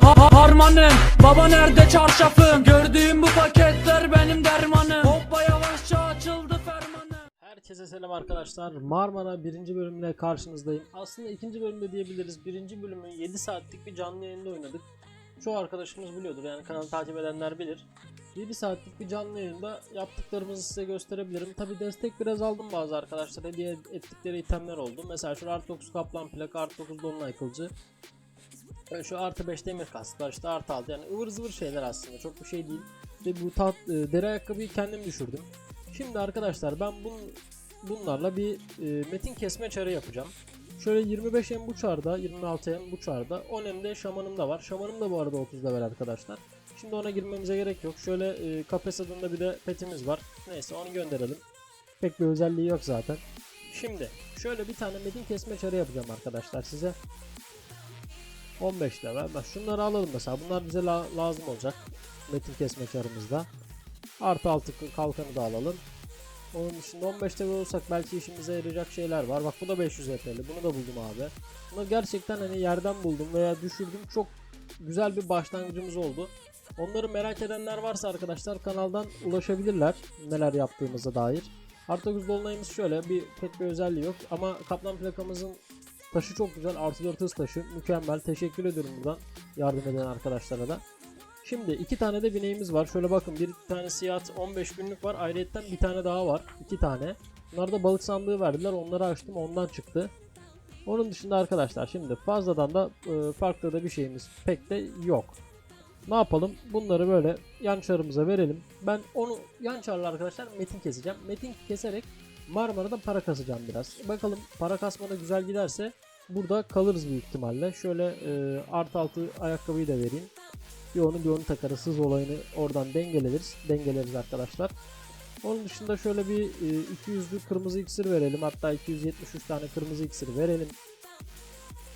Ha- ha- Harmanım baba nerede çarşafım Gördüğüm bu paketler benim dermanım Hoppa yavaşça açıldı fermanım Herkese selam arkadaşlar. Marmara birinci bölümüne karşınızdayım. Aslında ikinci bölümde diyebiliriz. Birinci bölümü 7 saatlik bir canlı yayında oynadık. Çoğu arkadaşımız biliyordur yani kanalı takip edenler bilir. 7 saatlik bir canlı yayında yaptıklarımızı size gösterebilirim. Tabi destek biraz aldım bazı arkadaşlar. Hediye ettikleri itemler oldu. Mesela şu artı 9 kaplan plak, artı 9 dolunay kılıcı. Ee, Şu artı 5 demir kasklar işte artı 6 yani ıvır zıvır şeyler aslında çok bir şey değil. Ve bu tat, e, deri ayakkabıyı kendim düşürdüm. Şimdi arkadaşlar ben bun, bunlarla bir e, metin kesme çarı yapacağım. Şöyle 25 em bu çarda, 26 em bu çarda, 10 em de şamanım da var. Şamanım da bu arada 30 level arkadaşlar. Şimdi ona girmemize gerek yok. Şöyle e, kafes adında bir de petimiz var. Neyse onu gönderelim. Pek bir özelliği yok zaten. Şimdi şöyle bir tane metin kesme çarı yapacağım arkadaşlar size. 15 level. Bak şunları alalım mesela. Bunlar bize la- lazım olacak. Metin kesme çarımızda. Artı altı kalkanı da alalım. Onun dışında 15 level olursak belki işimize yarayacak şeyler var. Bak bu da 500 HP'li. Bunu da buldum abi. Bunu gerçekten hani yerden buldum veya düşürdüm. Çok güzel bir başlangıcımız oldu. Onları merak edenler varsa arkadaşlar kanaldan ulaşabilirler neler yaptığımıza dair. 9 dolunayımız şöyle bir pek bir özelliği yok ama kaplan plakamızın taşı çok güzel artı 4 hız taşı mükemmel teşekkür ediyorum buradan yardım eden arkadaşlara da. Şimdi iki tane de bineğimiz var. Şöyle bakın bir tane siyah 15 günlük var. Ayrıyetten bir tane daha var. iki tane. Bunlar da balık sandığı verdiler. Onları açtım ondan çıktı. Onun dışında arkadaşlar şimdi fazladan da e, farklı da bir şeyimiz pek de yok. Ne yapalım? Bunları böyle yan çarımıza verelim. Ben onu yan çarla arkadaşlar metin keseceğim. Metin keserek Marmara'da para kasacağım biraz. Bakalım para kasmada güzel giderse burada kalırız büyük ihtimalle. Şöyle e, artı altı ayakkabıyı da vereyim. Bir onu bir onu takarız. Hız olayını oradan dengeleriz. Dengeleriz arkadaşlar. Onun dışında şöyle bir e, 200'lü kırmızı iksir verelim. Hatta 273 tane kırmızı iksir verelim.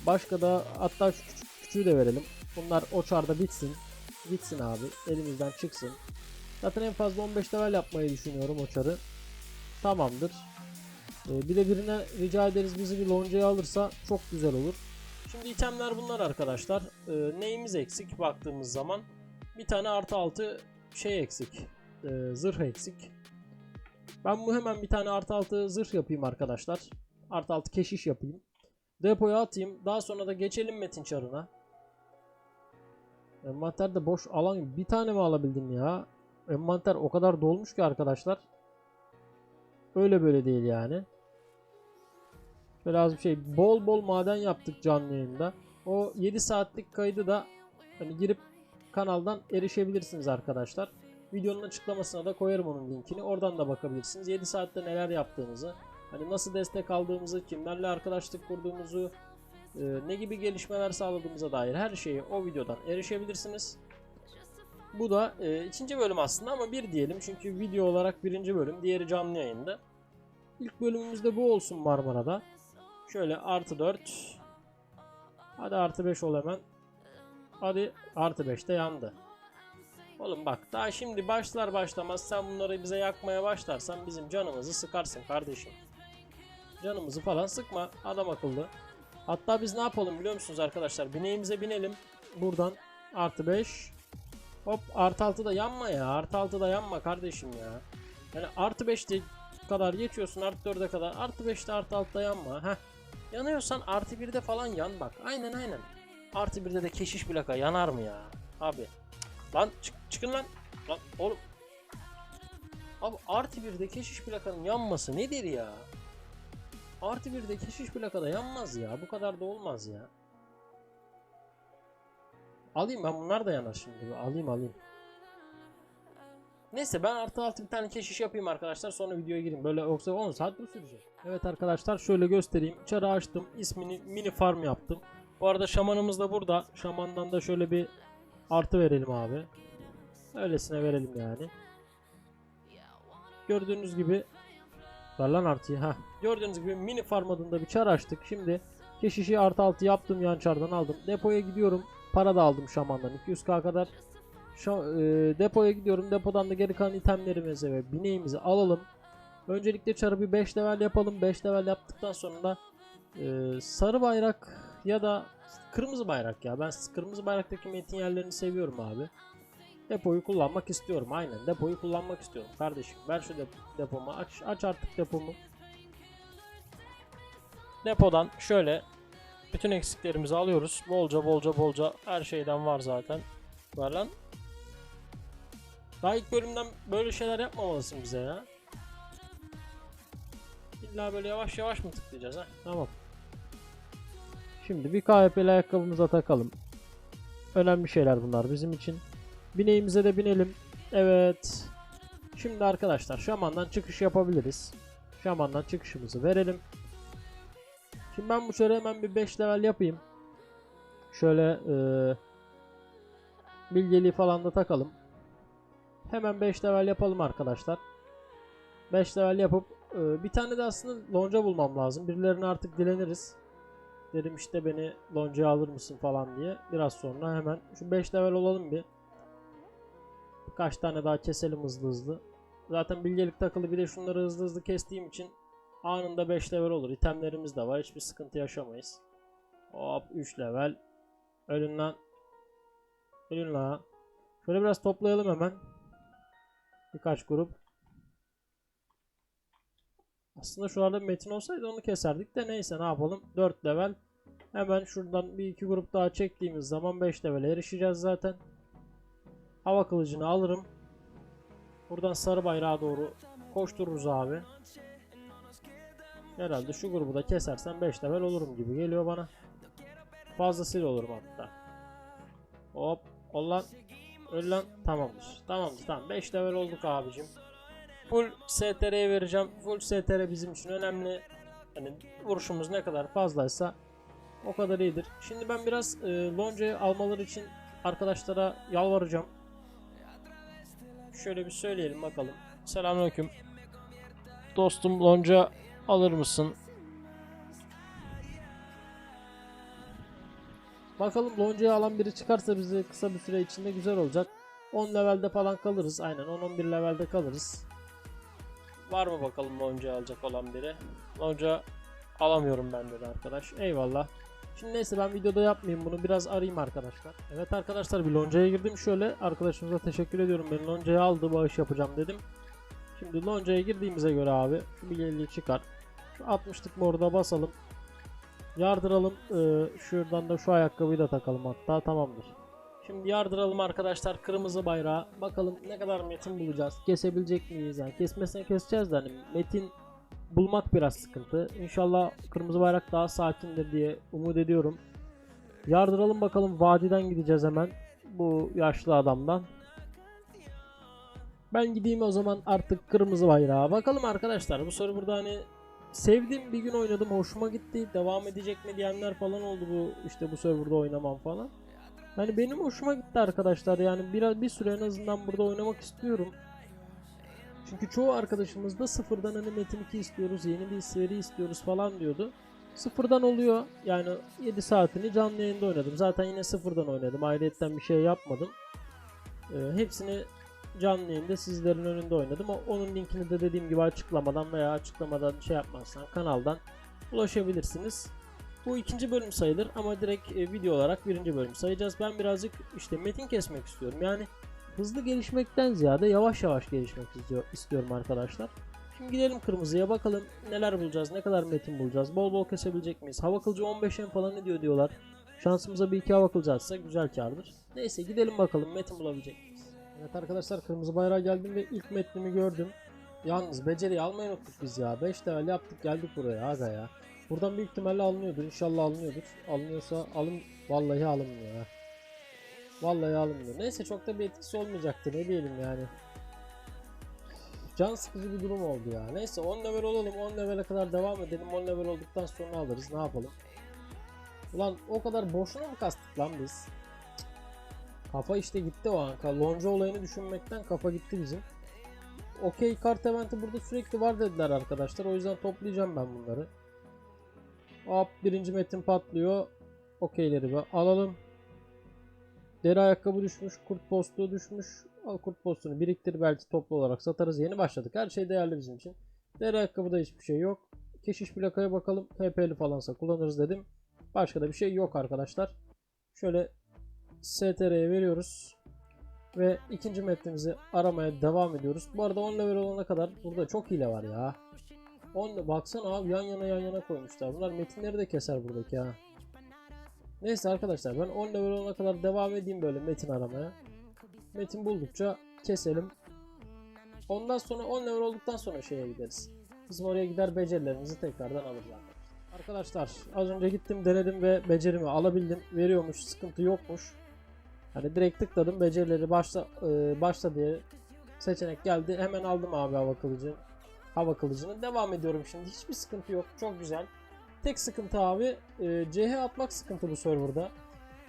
Başka da hatta şu küçük, küçüğü de verelim. Bunlar o çarda bitsin. Gitsin abi. Elimizden çıksın. Zaten en fazla 15 level yapmayı düşünüyorum o çarı. Tamamdır. E, bir de birine rica ederiz bizi bir loncaya alırsa çok güzel olur. Şimdi itemler bunlar arkadaşlar. Ee, neyimiz eksik baktığımız zaman? Bir tane artı altı şey eksik. Ee, zırh eksik. Ben bu hemen bir tane artı altı zırh yapayım arkadaşlar. Artı altı keşiş yapayım. Depoya atayım. Daha sonra da geçelim metin çarına. Envanterde boş alan bir tane mi alabildim ya? Envanter o kadar dolmuş ki arkadaşlar. Öyle böyle değil yani. Şöyle az bir şey. Bol bol maden yaptık canlı yayında. O 7 saatlik kaydı da hani girip kanaldan erişebilirsiniz arkadaşlar. Videonun açıklamasına da koyarım onun linkini. Oradan da bakabilirsiniz. 7 saatte neler yaptığımızı, hani nasıl destek aldığımızı, kimlerle arkadaşlık kurduğumuzu, e, ne gibi gelişmeler sağladığımıza dair her şeyi o videodan erişebilirsiniz. Bu da e, ikinci bölüm aslında ama bir diyelim çünkü video olarak birinci bölüm, diğeri canlı yayında. İlk bölümümüzde bu olsun Marmara'da. Şöyle artı 4. Hadi artı 5 ol hemen. Hadi artı 5 de yandı. Oğlum bak daha şimdi başlar başlamaz sen bunları bize yakmaya başlarsan bizim canımızı sıkarsın kardeşim. Canımızı falan sıkma adam akıllı. Hatta biz ne yapalım biliyor musunuz arkadaşlar? Bineğimize binelim. Buradan artı 5. Hop artı 6 da yanma ya. Artı 6 da yanma kardeşim ya. Yani artı 5'te kadar geçiyorsun artı 4'e kadar. Artı 5'te artı 6'da yanma. Heh. Yanıyorsan artı 1'de falan yan bak. Aynen aynen. Artı 1'de de keşiş plaka yanar mı ya? Abi. Lan çık, çıkın lan. Lan oğlum. Abi artı 1'de keşiş plakanın yanması nedir ya? Artı 1'de keşiş plakada yanmaz ya. Bu kadar da olmaz ya. Alayım ben bunlar da yanar şimdi. Alayım alayım. Neyse ben artı altı bir tane keşiş yapayım arkadaşlar sonra videoya gireyim. Böyle yoksa 10 saat bu sürecek. Evet arkadaşlar şöyle göstereyim. Çarı açtım. ismini mini farm yaptım. Bu arada şamanımız da burada. Şamandan da şöyle bir artı verelim abi. Öylesine verelim yani. Gördüğünüz gibi Ver lan artıyı ha. Gördüğünüz gibi mini farm adında bir çar açtık. Şimdi keşişi artı altı yaptım yan çardan aldım. Depoya gidiyorum. Para da aldım şamandan 200k kadar. Şa- e, depoya gidiyorum. Depodan da geri kalan itemlerimizi ve bineğimizi alalım. Öncelikle çarı bir 5 level yapalım. 5 level yaptıktan sonra da e, sarı bayrak ya da kırmızı bayrak ya. Ben kırmızı bayraktaki metin yerlerini seviyorum abi. Depoyu kullanmak istiyorum. Aynen depoyu kullanmak istiyorum. Kardeşim ver şu dep- depomu. Aç, aç artık depomu. Depodan şöyle bütün eksiklerimizi alıyoruz. Bolca bolca bolca her şeyden var zaten. Var lan. Daha ilk bölümden böyle şeyler yapmamalısın bize ya. İlla böyle yavaş yavaş mı tıklayacağız ha? Tamam. Şimdi bir KHP'li ayakkabımıza takalım. Önemli şeyler bunlar bizim için. Bineğimize de binelim. Evet. Şimdi arkadaşlar şamandan çıkış yapabiliriz. Şamandan çıkışımızı verelim. Şimdi ben bu şöyle hemen bir 5 level yapayım. Şöyle eee bilgeliği falan da takalım. Hemen 5 level yapalım arkadaşlar. 5 level yapıp eee, bir tane de aslında lonca bulmam lazım. Birilerine artık dileniriz. Dedim işte beni loncaya alır mısın falan diye. Biraz sonra hemen şu 5 level olalım bir. Birkaç tane daha keselim hızlı hızlı. Zaten bilgelik takılı bir de şunları hızlı hızlı kestiğim için anında 5 level olur. İtemlerimiz de var. Hiçbir sıkıntı yaşamayız. Hop 3 level. Ölün lan. Ölün lan. Şöyle biraz toplayalım hemen. Birkaç grup. Aslında şuralarda bir metin olsaydı onu keserdik de neyse ne yapalım. 4 level. Hemen şuradan bir iki grup daha çektiğimiz zaman 5 level'e erişeceğiz zaten. Hava kılıcını alırım. Buradan sarı bayrağa doğru koştururuz abi. Herhalde şu grubu da kesersen 5 level olurum gibi geliyor bana. Fazlasıyla olurum hatta. Hop. Ol lan. Öl lan. Tamamdır. Tamamdır. Tamam. 5 level olduk abicim. Full STR'ye vereceğim. Full STR bizim için önemli. Hani vuruşumuz ne kadar fazlaysa o kadar iyidir. Şimdi ben biraz e, loncayı almaları için arkadaşlara yalvaracağım. Şöyle bir söyleyelim bakalım. Selamünaleyküm. Dostum lonca alır mısın? Bakalım loncayı alan biri çıkarsa bize kısa bir süre içinde güzel olacak. 10 levelde falan kalırız. Aynen 10-11 levelde kalırız. Var mı bakalım lonca alacak olan biri? Lonca alamıyorum ben dedi arkadaş. Eyvallah. Şimdi neyse ben videoda yapmayayım bunu biraz arayayım arkadaşlar. Evet arkadaşlar bir loncaya girdim şöyle arkadaşımıza teşekkür ediyorum beni loncaya aldı bağış yapacağım dedim. Şimdi loncaya girdiğimize göre abi şu bilgeliği çıkar. Şu 60'lık morda basalım. Yardıralım ee, şuradan da şu ayakkabıyı da takalım hatta tamamdır. Şimdi yardıralım arkadaşlar kırmızı bayrağı. Bakalım ne kadar metin bulacağız. Kesebilecek miyiz? Yani kesmesine keseceğiz de hani metin bulmak biraz sıkıntı. İnşallah kırmızı bayrak daha sakindir diye umut ediyorum. Yardıralım bakalım vadiden gideceğiz hemen. Bu yaşlı adamdan. Ben gideyim o zaman artık kırmızı bayrağa. Bakalım arkadaşlar bu soru burada hani sevdiğim bir gün oynadım hoşuma gitti. Devam edecek mi diyenler falan oldu bu işte bu serverda oynamam falan. Hani benim hoşuma gitti arkadaşlar yani biraz bir süre en azından burada oynamak istiyorum. Çünkü çoğu arkadaşımız da sıfırdan hani Metin 2 istiyoruz, yeni bir seri istiyoruz falan diyordu. Sıfırdan oluyor. Yani 7 saatini canlı yayında oynadım. Zaten yine sıfırdan oynadım. Ayrıyetten bir şey yapmadım. Ee, hepsini canlı yayında sizlerin önünde oynadım. Onun linkini de dediğim gibi açıklamadan veya açıklamadan şey yapmazsan kanaldan ulaşabilirsiniz. Bu ikinci bölüm sayılır ama direkt e, video olarak birinci bölüm sayacağız. Ben birazcık işte metin kesmek istiyorum. Yani hızlı gelişmekten ziyade yavaş yavaş gelişmek istiyor, istiyorum arkadaşlar. Şimdi gidelim kırmızıya bakalım neler bulacağız, ne kadar metin bulacağız, bol bol kesebilecek miyiz? Hava kılıcı 15 en falan ne diyor diyorlar. Şansımıza bir iki hava kılıcı atsa güzel kardır. Neyse gidelim bakalım metin bulabilecek miyiz? Evet arkadaşlar kırmızı bayrağa geldim ve ilk metnimi gördüm. Yalnız beceriyi almayı unuttuk biz ya. 5 level yaptık geldik buraya aga ya. Buradan büyük ihtimalle alınıyordur. İnşallah alınıyordur. Alınıyorsa alın vallahi alınmıyor ha. Vallahi alınmıyor. Neyse çok da bir etkisi olmayacaktı ne diyelim yani. Can sıkıcı bir durum oldu ya. Neyse 10 level olalım 10 levele kadar devam edelim. 10 level olduktan sonra alırız ne yapalım. Ulan o kadar boşuna mı kastık lan biz? Kafa işte gitti o an. Lonca olayını düşünmekten kafa gitti bizim. Okey kart eventi burada sürekli var dediler arkadaşlar. O yüzden toplayacağım ben bunları. Hop birinci metin patlıyor. Okeyleri bir alalım. Deri ayakkabı düşmüş, kurt postu düşmüş. Al kurt postunu biriktir belki toplu olarak satarız. Yeni başladık. Her şey değerli bizim için. Deri ayakkabıda hiçbir şey yok. Keşiş plakaya bakalım. HP'li falansa kullanırız dedim. Başka da bir şey yok arkadaşlar. Şöyle STR'ye veriyoruz. Ve ikinci metnimizi aramaya devam ediyoruz. Bu arada 10 level olana kadar burada çok hile var ya. 10 baksana abi yan yana yan yana koymuşlar. Bunlar metinleri de keser buradaki ha. Neyse arkadaşlar ben 10 level olana kadar devam edeyim böyle metin aramaya. Metin buldukça keselim. Ondan sonra 10 level olduktan sonra şeye gideriz. Bizim oraya gider becerilerimizi tekrardan alırız arkadaşlar. Arkadaşlar az önce gittim denedim ve becerimi alabildim. Veriyormuş sıkıntı yokmuş. Hani direkt tıkladım becerileri başla e, başla diye seçenek geldi. Hemen aldım abi hava kılıcı. Hava kılıcını. Devam ediyorum şimdi. Hiçbir sıkıntı yok. Çok güzel. Tek sıkıntı abi e, CH atmak sıkıntı bu serverda.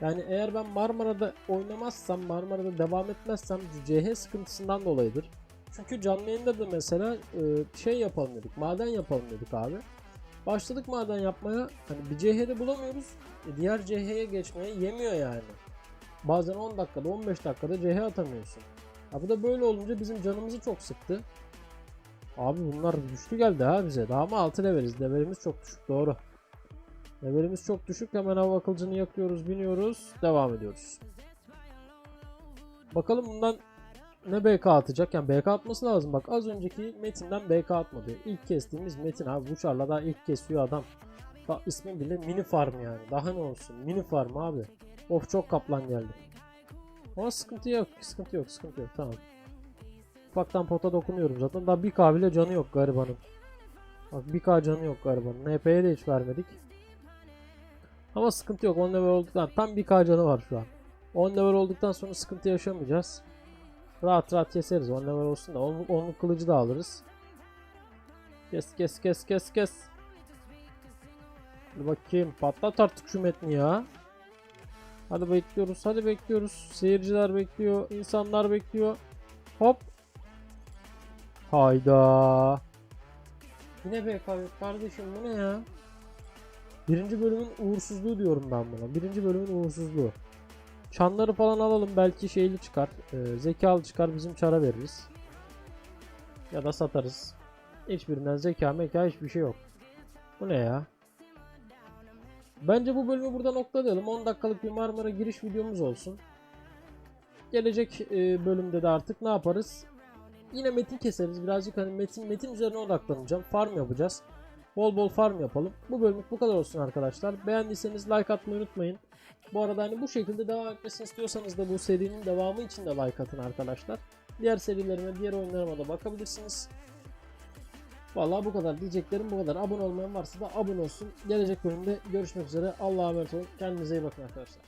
Yani eğer ben Marmara'da oynamazsam, Marmara'da devam etmezsem CH sıkıntısından dolayıdır. Çünkü canlı yayında da mesela e, şey yapalım dedik, maden yapalım dedik abi. Başladık maden yapmaya, hani bir CH'de bulamıyoruz, e, diğer CH'ye geçmeye yemiyor yani. Bazen 10 dakikada, 15 dakikada CH atamıyorsun. Ya bu da böyle olunca bizim canımızı çok sıktı. Abi bunlar güçlü geldi ha bize. Daha mı 6 leveliz? Levelimiz çok düşük doğru. Levelimiz çok düşük. Hemen hava akılcını yakıyoruz, biniyoruz. Devam ediyoruz. Bakalım bundan ne BK atacak? Yani BK atması lazım. Bak az önceki metinden BK atmadı. İlk kestiğimiz metin abi. Bu çarla daha ilk kesiyor adam. Bak ismi bile mini farm yani. Daha ne olsun? Mini farm abi. Of çok kaplan geldi. Ama sıkıntı yok. Sıkıntı yok. Sıkıntı yok. Tamam. Ufaktan pota dokunuyorum zaten. Daha 1k bile canı yok garibanın. Bak 1k canı yok garibanın. NP'ye de hiç vermedik. Ama sıkıntı yok. 10 level olduktan tam 1k canı var şu an. 10 level olduktan sonra sıkıntı yaşamayacağız. Rahat rahat keseriz. 10 level olsun da 10'luk 10'luk kılıcı da alırız. Kes kes kes kes kes. Hadi bakayım patlat artık şu metni ya. Hadi bekliyoruz hadi bekliyoruz. Seyirciler bekliyor. insanlar bekliyor. Hop. Hayda. Yine BK yok kardeşim bu ne ya? Birinci bölümün uğursuzluğu diyorum ben buna. Birinci bölümün uğursuzluğu. Çanları falan alalım belki şeyli çıkar. E, zekalı çıkar bizim çara veririz. Ya da satarız. Hiçbirinden zeka meka hiçbir şey yok. Bu ne ya? Bence bu bölümü burada noktalayalım. 10 dakikalık bir Marmara giriş videomuz olsun. Gelecek e, bölümde de artık ne yaparız? Yine metin keseriz. Birazcık hani metin metin üzerine odaklanacağım. Farm yapacağız. Bol bol farm yapalım. Bu bölümlük bu kadar olsun arkadaşlar. Beğendiyseniz like atmayı unutmayın. Bu arada hani bu şekilde devam etmesini istiyorsanız da bu serinin devamı için de like atın arkadaşlar. Diğer serilerime, diğer oyunlarıma da bakabilirsiniz. Vallahi bu kadar diyeceklerim bu kadar. Abone olmayan varsa da abone olsun. Gelecek bölümde görüşmek üzere. Allah'a emanet olun. Kendinize iyi bakın arkadaşlar.